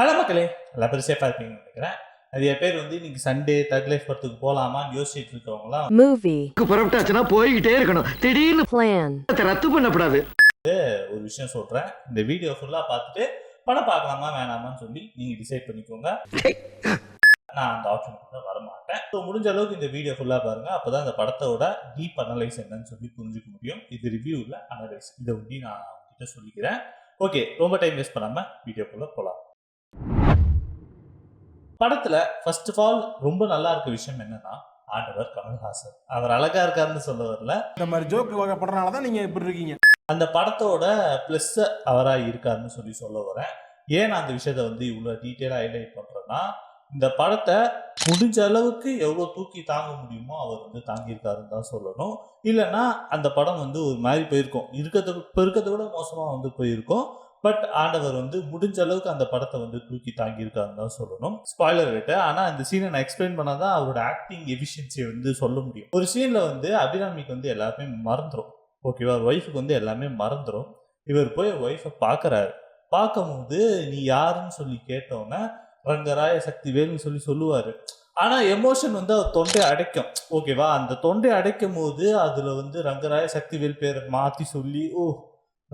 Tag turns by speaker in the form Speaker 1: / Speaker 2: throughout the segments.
Speaker 1: Hello மக்களே எல்லா பேரும் சேஃபாக இருப்பீங்கன்னு நினைக்கிறேன். நிறைய பேர் வந்து இன்னைக்கு சண்டே தக் லைஃப் படத்துக்கு போகலாமான்னு யோசிச்சுட்டு இருக்கவங்களாம்
Speaker 2: movie,
Speaker 3: புறப்பட்டாச்சுன்னா போய்கிட்டே இருக்கணும். திடீர்னு
Speaker 2: plan,
Speaker 3: ரத்து பண்ணக்கூடாது
Speaker 1: ஒரு விஷயம் சொல்கிறேன் இந்த வீடியோ ஃபுல்லாக பார்த்துட்டு படம் பார்க்கலாமா வேணாமான்னு சொல்லி நீங்கள் டிசைட் பண்ணிக்கோங்க. நான் அந்த ஆப்ஷனுக்குள்ள வர மாட்டேன் ஸோ முடிஞ்ச அளவுக்கு இந்த வீடியோ ஃபுல்லாக பாருங்க. அப்பதான் இந்த படத்தோட டீப் அனலைஸ் என்னன்னு சொல்லி புரிஞ்சுக்க முடியும். இது ரிவ்யூவில் அனலைஸ் இதை வந்து நான் உங்ககிட்ட சொல்லிக்கிறேன். ஓகே ரொம்ப டைம் வேஸ்ட் பண்ணாம வீடியோக்குள்ள போகலாம் படத்துல ஃபர்ஸ்ட் ஆஃப் ஆல் ரொம்ப நல்லா இருக்க விஷயம் என்னன்னா ஆண்டவர் கமல்ஹாசன். அவர் அழகா இருக்காருன்னு சொல்ல வரல
Speaker 4: இந்த மாதிரி ஜோக் வகைப்படுறனால தான் நீங்க இப்படி இருக்கீங்க.
Speaker 1: அந்த படத்தோட ப்ளஸ் அவரா இருக்காருன்னு சொல்லி சொல்ல வரேன். ஏன் நான் அந்த விஷயத்த வந்து இவ்வளோ டீட்டெயிலாக ஹைலைட் பண்றேன்னா இந்த படத்தை முடிஞ்ச அளவுக்கு எவ்வளோ தூக்கி தாங்க முடியுமோ அவர் வந்து தாங்கியிருக்காருன்னு தான் சொல்லணும். இல்லைன்னா அந்த படம் வந்து ஒரு மாதிரி போயிருக்கும். இருக்கிறத இப்போ இருக்கிறத விட மோசமாக வந்து போயிருக்கும். பட் ஆண்டவர் வந்து முடிஞ்ச அளவுக்கு அந்த படத்தை வந்து தூக்கி தாங்கியிருக்காருன்னு தான் சொல்லணும். ஸ்பாய்லர் விட்டு ஆனால் அந்த சீனை நான் எக்ஸ்பிளைன் பண்ணாதான் அவரோட ஆக்டிங் எஃபிஷியன்சியை வந்து சொல்ல முடியும். ஒரு சீனில் வந்து அபிராமிக்கு வந்து எல்லாருமே மறந்துடும் ஓகேவா ஒய்ஃபுக்கு வந்து எல்லாமே மறந்துடும் இவர் போய் ஒய்ஃபை பார்க்குறாரு பார்க்கும்போது நீ யாருன்னு சொல்லி கேட்டோன்னே ரங்கராய சக்தி வேல்னு சொல்லி சொல்லுவார். ஆனால் எமோஷன் வந்து அவர் தொண்டை அடைக்கும். ஓகேவா அந்த தொண்டை அடைக்கும் போது அதில் வந்து ரங்கராய சக்தி வேல் பேரை மாற்றி சொல்லி ஓ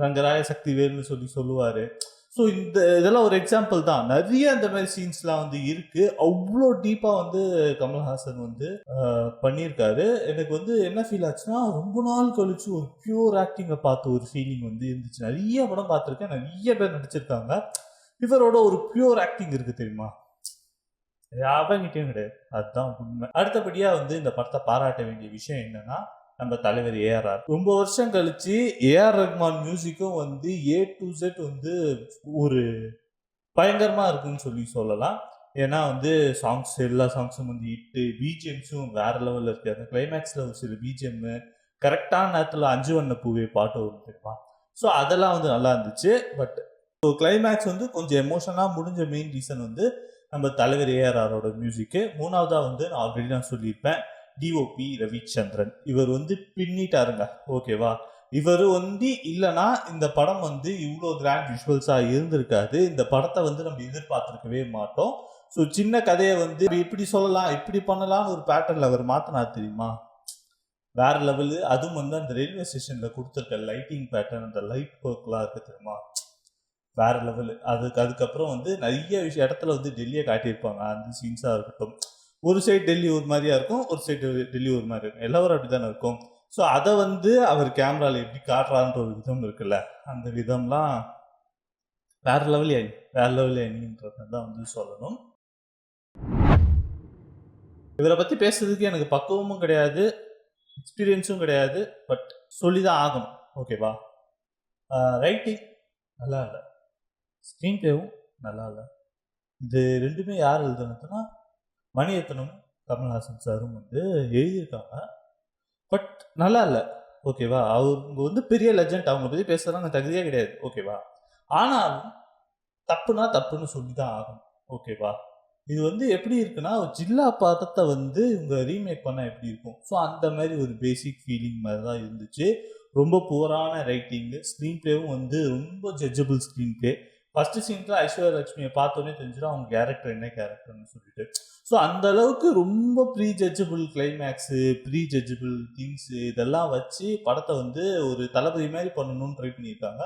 Speaker 1: ரங்கராய சக்தி வேல்னு சொல்லி சொல்லுவார். ஸோ இந்த இதெல்லாம் ஒரு எக்ஸாம்பிள் தான். நிறைய அந்த மாதிரி சீன்ஸ்லாம் வந்து இருக்கு. அவ்வளோ டீப்பாக வந்து கமல்ஹாசன் வந்து பண்ணியிருக்காரு. எனக்கு வந்து என்ன ஃபீல் ஆச்சுன்னா ரொம்ப நாள் கழிச்சு ஒரு பியூர் ஆக்டிங்கை பார்த்த ஒரு ஃபீலிங் வந்து இருந்துச்சு. நிறைய படம் பார்த்துருக்கேன். நிறைய பேர் நடிச்சிருக்காங்க. இவரோட ஒரு பியூர் ஆக்டிங் இருக்கு தெரியுமா? யாவங்கிட்டையும் கிடையாது. அதுதான் உண்மை. அடுத்தபடியாக வந்து இந்த படத்தை பாராட்ட வேண்டிய விஷயம் என்னன்னா நம்ம தலைவர் ஏஆர்ஆர் ரொம்ப வருஷம் கழிச்சு ஏஆர் ரஹ்மான் மியூசிக்கும் வந்து ஏ டு செட் வந்து ஒரு பயங்கரமாக இருக்குன்னு சொல்லி சொல்லலாம். ஏன்னா வந்து சாங்ஸ் எல்லா சாங்ஸும் வந்து ஹிட்டு பிஜிஎம்ஸும் வேற லெவலில் இருக்காது அந்த கிளைமேக்ஸில் ஒரு சில பிஜிஎம் கரெக்டான நேரத்தில் அஞ்சு வண்ண பூவே பாட்டு வரும் தெரியுமா? ஸோ அதெல்லாம் வந்து நல்லா இருந்துச்சு. பட் கிளைமேக்ஸ் வந்து கொஞ்சம் எமோஷனாக முடிஞ்ச மெயின் ரீசன் வந்து நம்ம தலைவர் ஏஆர்ஆரோட மியூசிக்கு மூணாவதாக வந்து நான் ஆல்ரெடி நான் சொல்லியிருப்பேன். டிஓபி ரவிச்சந்திரன் இவர் வந்து பின்னிட்டாருங்க. ஓகேவா? இவர் வந்து இல்லைன்னா இந்த படம் வந்து இவ்வளோ கிராண்ட் விஷுவல்ஸாக இருந்திருக்காது. இந்த படத்தை வந்து நம்ம எதிர்பார்த்துருக்கவே மாட்டோம். ஸோ சின்ன கதையை வந்து இப்படி சொல்லலாம் இப்படி பண்ணலாம்னு ஒரு பேட்டர்னில் அவர் மாற்றினா தெரியுமா? வேற லெவலு அதுவும் வந்து அந்த ரயில்வே ஸ்டேஷனில் கொடுத்துருக்க லைட்டிங் பேட்டர்ன் அந்த லைட் ஒர்க்லாம் இருக்கு தெரியுமா? வேற லெவலு அதுக்கு அதுக்கப்புறம் வந்து நிறைய விஷயம் இடத்துல வந்து டெல்லியை காட்டியிருப்பாங்க. அந்த சீன்ஸாக இருக்கட்டும். ஒரு சைடு டெல்லி ஒரு மாதிரியா இருக்கும் ஒரு சைடு டெல்லி ஒரு மாதிரி இருக்கும். எல்லாரும் அப்படி தானே இருக்கும்? ஸோ அதை வந்து அவர் கேமராவில் எப்படி காட்டுறான்ற ஒரு விதம் இருக்குல்ல. அந்த விதம்லாம் வேற லெவல் அணி வேற லெவல் அணின்றத தான் வந்து சொல்லணும். இவரை பற்றி பேசுறதுக்கு எனக்கு பக்குவமும் கிடையாது எக்ஸ்பீரியன்ஸும் கிடையாது பட் சொல்லி தான் ஆகணும் ஓகேவா ரைட்டிங் நல்லா இல்லை. ஸ்க்ரீன் பிளேவும் நல்லா இல்லை. இது ரெண்டுமே யார் எழுதுனதுன்னா மணியத்தனும் கமல்ஹாசன் சாரும் வந்து எழுதியிருக்காங்க. பட் நல்லா இல்லை. ஓகேவா அவங்க வந்து பெரிய லெஜண்ட் அவங்க பற்றி பேசுகிறாங்க தகுதியே கிடையாது. ஓகேவா ஆனாலும் தப்புனா தப்புன்னு சொல்லி தான் ஆகணும் ஓகேவா இது வந்து எப்படி இருக்குன்னா ஜில்லா படத்தை வந்து இவங்க ரீமேக் பண்ணால் எப்படி இருக்கும்? ஸோ அந்த மாதிரி ஒரு பேசிக் ஃபீலிங் மாதிரி தான் இருந்துச்சு. ரொம்ப புவரான ரைட்டிங்கு ஸ்க்ரீன் பிளேவும் வந்து ரொம்ப ஜட்ஜபிள் ஸ்க்ரீன் பிளே ஃபர்ஸ்ட் சீன்ல ஐஸ்வர்யா லட்சுமியை பார்த்தோன்னே தெரிஞ்சிடும் அவங்க கேரக்டர் என்ன கேரக்டர்னு சொல்லிட்டு. ஸோ அந்த அளவுக்கு ரொம்ப predictable climax predictable things இதெல்லாம் வச்சு படத்தை வந்து ஒரு தளபதி மாதிரி பண்ணணும்னு ட்ரை பண்ணியிருக்காங்க.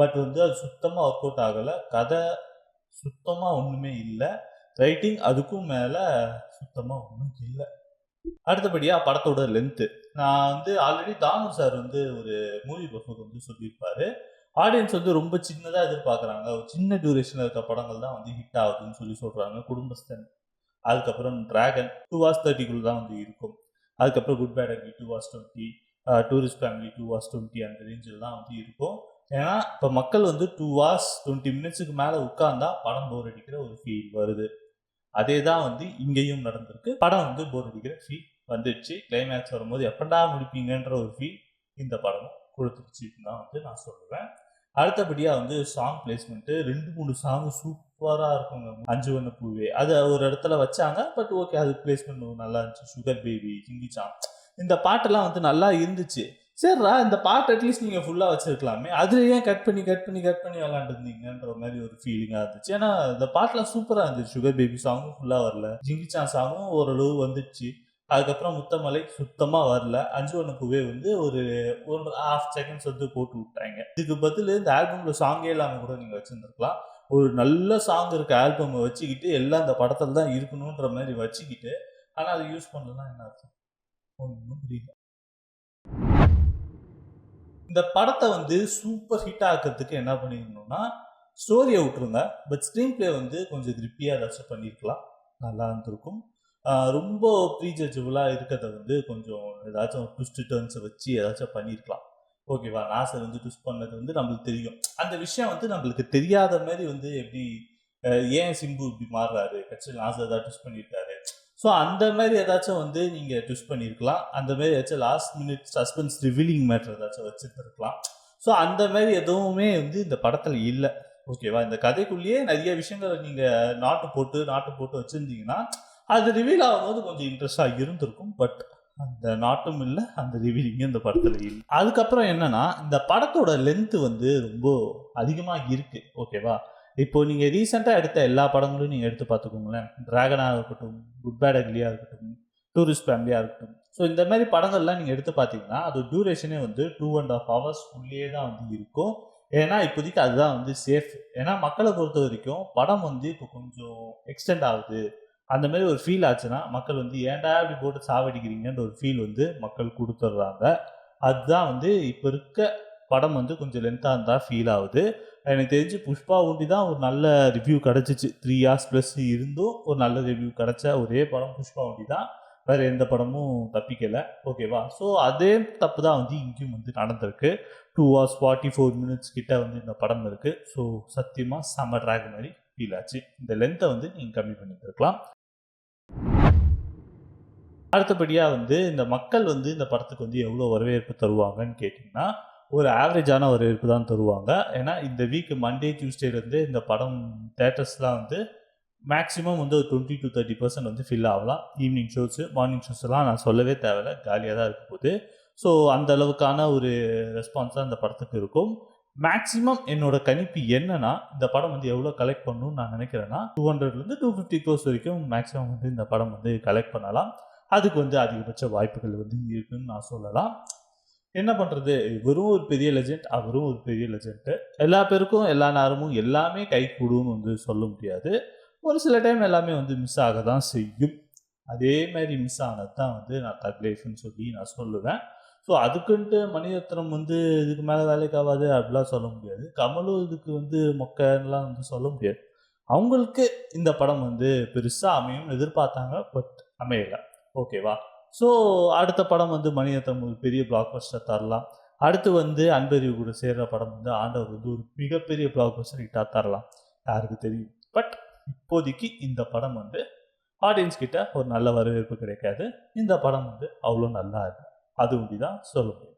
Speaker 1: பட் வந்து அது சுத்தமாக ஒர்க் அவுட் ஆகலை. கதை சுத்தமாக ஒன்றுமே இல்லை. ரைட்டிங் அதுக்கும் மேலே சுத்தமாக ஒன்றும் இல்லை. அடுத்தபடியாக படத்தோட லென்த்து நான் வந்து ஆல்ரெடி தாமு சார் வந்து ஒரு மூவி பஃபுக்கு வந்து சொல்லியிருப்பாரு. ஆடியன்ஸ் வந்து ரொம்ப சின்னதாக எதிர்பார்க்குறாங்க. ஒரு சின்ன டியூரேஷனில் இருக்க படங்கள் தான் வந்து ஹிட் ஆகுதுன்னு சொல்லி சொல்கிறாங்க குடும்பஸ்தன் அதுக்கப்புறம் டிராகன் டூ வாஸ் தேர்ட்டிக்குள் தான் வந்து இருக்கும். அதுக்கப்புறம் Good Bad Ugly two was twenty Tourist Family two was twenty அந்த ரேஞ்சில் தான் வந்து இருக்கும். ஏன்னா இப்போ மக்கள் வந்து டூ ஹார்ஸ் டுவெண்ட்டி மினிட்ஸுக்கு மேலே உட்காந்தா படம் போர் அடிக்கிற ஒரு ஃபீல் வருது. அதே தான் வந்து இங்கேயும் நடந்திருக்கு. படம் வந்து போர் அடிக்கிற ஃபீல் வந்துடுச்சு. கிளைமேக்ஸ் வரும்போது எப்படா முடிப்பீங்கன்ற ஒரு ஃபீல் இந்த படமும் கொடுத்துருச்சுன்னு தான் வந்து நான் சொல்லுவேன் அடுத்தபடியாக வந்து சாங் பிளேஸ்மெண்ட்டு ரெண்டு மூணு சாங் சூப்பராக இருக்குங்க. அஞ்சு வண்ண பூவே. அதை ஒரு இடத்துல வச்சாங்க பட் ஓகே அது பிளேஸ்மெண்ட் நல்லா இருந்துச்சு. சுகர் பேபி சிங்கி சாங் இந்த பாட்டெல்லாம் வந்து நல்லா இருந்துச்சு. சரிடா இந்த பாட்டு அட்லீஸ்ட் நீங்கள் ஃபுல்லாக வச்சுருக்கலாமே. அதில் ஏன் கட் பண்ணி கட் பண்ணி கட் பண்ணி விளாண்டுருந்தீங்கன்ற மாதிரி ஒரு ஃபீலிங்காக இருந்துச்சு. ஏன்னா இந்த பாட்டெலாம் சூப்பராக இருந்துச்சு. சுகர் பேபி சாங்கும் ஃபுல்லாக வரல. ஜிங்கிச்சான் சாங்கும் ஓரளவு வந்துச்சு. அதுக்கப்புறம் முத்தமலை சுத்தமாக வரல. அஞ்சு ஒன்று பூவே வந்து ஒரு ஒன் ஹாஃப் செகண்ட்ஸ் வந்து போட்டு விட்டாங்க. இதுக்கு பதில் இந்த ஆல்பமில் சாங்கே இல்லாமல் கூட நீங்கள் வச்சுருந்துருக்கலாம். ஒரு நல்ல சாங் இருக்க ஆல்பமை வச்சுக்கிட்டு எல்லாம் அந்த படத்தில் தான் இருக்கணுன்ற மாதிரி வச்சுக்கிட்டு ஆனால் அதை யூஸ் பண்ணலன்னா என்ன அர்த்தம்? ஒன்றும் புரியல. இந்த படத்தை வந்து சூப்பர் ஹிட் ஆக்கிறதுக்கு என்ன பண்ணிருக்கணும்னா ஸ்டோரியை விட்டுருங்க. பட் ஸ்க்ரீன் ப்ளே வந்து கொஞ்சம் திருப்தியாக ஏதாச்சும் பண்ணியிருக்கலாம் நல்லா இருந்திருக்கும். ரொம்ப ப்ரீஜட்ஜபிளாக இருக்கிறத வந்து கொஞ்சம் ஏதாச்சும் ட்விஸ்ட் டர்ன்ஸை வச்சு ஏதாச்சும் பண்ணியிருக்கலாம். ஓகேவா? நாசர் வந்து ட்விஸ்ட் பண்ணது வந்து நம்மளுக்கு தெரியும். அந்த விஷயம் வந்து நம்மளுக்கு தெரியாத மாதிரி வந்து எப்படி ஏன் சிம்பு இப்படி மாறுறாரு? கட்சியில் நாசர் ஏதாவது ட்விஸ்ட் பண்ணியிருக்காரு. ஸோ அந்த மாதிரி ஏதாச்சும் வந்து நீங்கள் ட்விஸ்ட் பண்ணியிருக்கலாம். அந்த மாதிரி ஏதாச்சும் last minute suspense revealing matter ஏதாச்சும் வச்சுருந்துருக்கலாம். ஸோ அந்த மாதிரி எதுவுமே வந்து இந்த படத்தில் இல்லை. ஓகேவா? இந்த கதைக்குள்ளேயே நிறைய விஷயங்களை நீங்கள் நாட்டு போட்டு நாட்டு போட்டு வச்சுருந்தீங்கன்னா அது ரிவீல் ஆகும்போது கொஞ்சம் இன்ட்ரெஸ்டாக இருந்திருக்கும் பட் அந்த நாட்டும் இல்லை அந்த ரிவீலிங்கும் இந்த படத்தில் இல்லை. அதுக்கப்புறம் என்னன்னா இந்த படத்தோட லென்த்து வந்து ரொம்ப அதிகமாக இருக்கு ஓகேவா இப்போ நீங்கள் ரீசெண்டாக எடுத்த எல்லா படங்களும் நீங்கள் எடுத்து பார்த்துக்கோங்களேன். டிராகனாக இருக்கட்டும் குட் பேட் அக்லியாக இருக்கட்டும் டூரிஸ்ட் ஃபேமிலியாக இருக்கட்டும். ஸோ இந்த மாதிரி படங்கள்லாம் நீங்கள் எடுத்து பார்த்தீங்கன்னா அது டியூரேஷனே வந்து டூ அண்ட் ஆஃப் ஹவர்ஸ் உள்ளே தான் வந்து இருக்கும். ஏன்னா இப்போதைக்கு அதுதான் வந்து சேஃப் ஏன்னா மக்களை பொறுத்த வரைக்கும் படம் வந்து இப்போ கொஞ்சம் எக்ஸ்டெண்ட் ஆகுது. அந்த மாதிரி ஒரு ஃபீல் ஆச்சுன்னா மக்கள் வந்து ஏன்டா இப்படி போட்டு சாவடிக்கிறீங்கன்ற ஒரு ஃபீல் வந்து மக்கள் கொடுத்துட்றாங்க அதுதான் வந்து இப்போ இருக்க படம் வந்து கொஞ்சம் லென்த்தாக இருந்தால் ஃபீல் ஆகுது. எனக்கு தெரிஞ்சு புஷ்பா ஊட்டி தான் ஒரு நல்ல ரிவ்யூ கிடச்சிச்சு. த்ரீ ஹார்ஸ் ப்ளஸ் இருந்தும் ஒரு நல்ல ரிவ்யூ கிடச்ச ஒரே படம் புஷ்பா ஊட்டி தான். வேறு எந்த படமும் தப்பிக்கலை. ஓகேவா ஸோ அதே தப்பு தான் வந்து இங்கேயும் வந்து நடந்திருக்கு. Two hours forty four minutes கிட்ட வந்து இந்த படம் இருக்குது ஸோ சத்தியமாக செம்ம ட்ராக் மாதிரி ஃபீல் ஆச்சு. இந்த லென்த்தை வந்து நீங்கள் கம்மி பண்ணியிருக்கலாம் அடுத்தபடியாக வந்து இந்த மக்கள் வந்து இந்த படத்துக்கு வந்து எவ்வளோ வரவேற்பு தருவாங்கன்னு கேட்டிங்கன்னா ஒரு ஆவரேஜான வரவேற்பு தான் தருவாங்க. ஏன்னா இந்த வீக் மண்டே டியூஸ்டேலேருந்து இந்த படம் தேட்டர்ஸ்லாம் வந்து மேக்ஸிமம் வந்து ஒரு டுவெண்ட்டி டு தேர்ட்டி பர்சன்ட் வந்து ஃபில் ஆகலாம். ஈவினிங் ஷோஸு மார்னிங் ஷோஸ்லாம் நான் சொல்லவே தேவையில்ல. காலியாக தான் இருக்க போகுது. ஸோ அந்த அளவுக்கான ஒரு ரெஸ்பான்ஸ் தான் இந்த படத்துக்கு இருக்கும். மேக்ஸிமம் என்னோட கணிப்பு என்னன்னா இந்த படம் வந்து எவ்வளோ கலெக்ட் பண்ணணும்னு நான் நினைக்கிறேன்னா டூ ஹண்ட்ரட்லேருந்து டூ ஃபிஃப்டி க்ரோஸ் வரைக்கும் மேக்ஸிமம் வந்து இந்த படம் வந்து கலெக்ட் பண்ணலாம். அதுக்கு வந்து அதிகபட்ச வாய்ப்புகள் வந்து இருக்குன்னு நான் சொல்லலாம். என்ன பண்ணுறது இவரும் ஒரு பெரிய லெஜெண்ட் அவரும் ஒரு பெரிய லெஜெண்ட்டு எல்லா பேருக்கும் எல்லா நேரமும் எல்லாமே கை கூடுன்னு வந்து சொல்ல முடியாது. ஒரு சில டைம் எல்லாமே வந்து மிஸ் ஆக தான் செய்யும். அதே மாதிரி மிஸ் ஆனது தான் வந்து நான் தக் லைஃப்னு சொல்லி நான் சொல்லுவேன். ஸோ அதுக்குன்ட்டு மணிரத்னம் வந்து இதுக்கு மேலே வேலைக்கு ஆகாது அப்படிலாம் சொல்ல முடியாது. கமலும் இதுக்கு வந்து மொக்கன்லாம் வந்து சொல்ல முடியாது. அவங்களுக்கு இந்த படம் வந்து பெருசாக அமையும்னு எதிர்பார்த்தாங்க பட் அமையலை. ஓகேவா ஸோ அடுத்த படம் வந்து மணிரத்னம் ஒரு பெரிய பிளாக் பஸ்டர் தரலாம். அடுத்து வந்து அன்பறிவு கூட சேர்கிற படம் வந்து ஆண்டவர் வந்து ஒரு மிகப்பெரிய பிளாக் பஸ்டர் ஹிட்டாக தரலாம். யாருக்கு தெரியும்? பட் இப்போதைக்கு இந்த படம் வந்து ஆடியன்ஸ் கிட்ட ஒரு நல்ல வரவேற்பு கிடைக்காது. இந்த படம் வந்து அவ்வளோ நல்லா இருக்கு அது ஒண்டி தான் சொல்ல முடியும்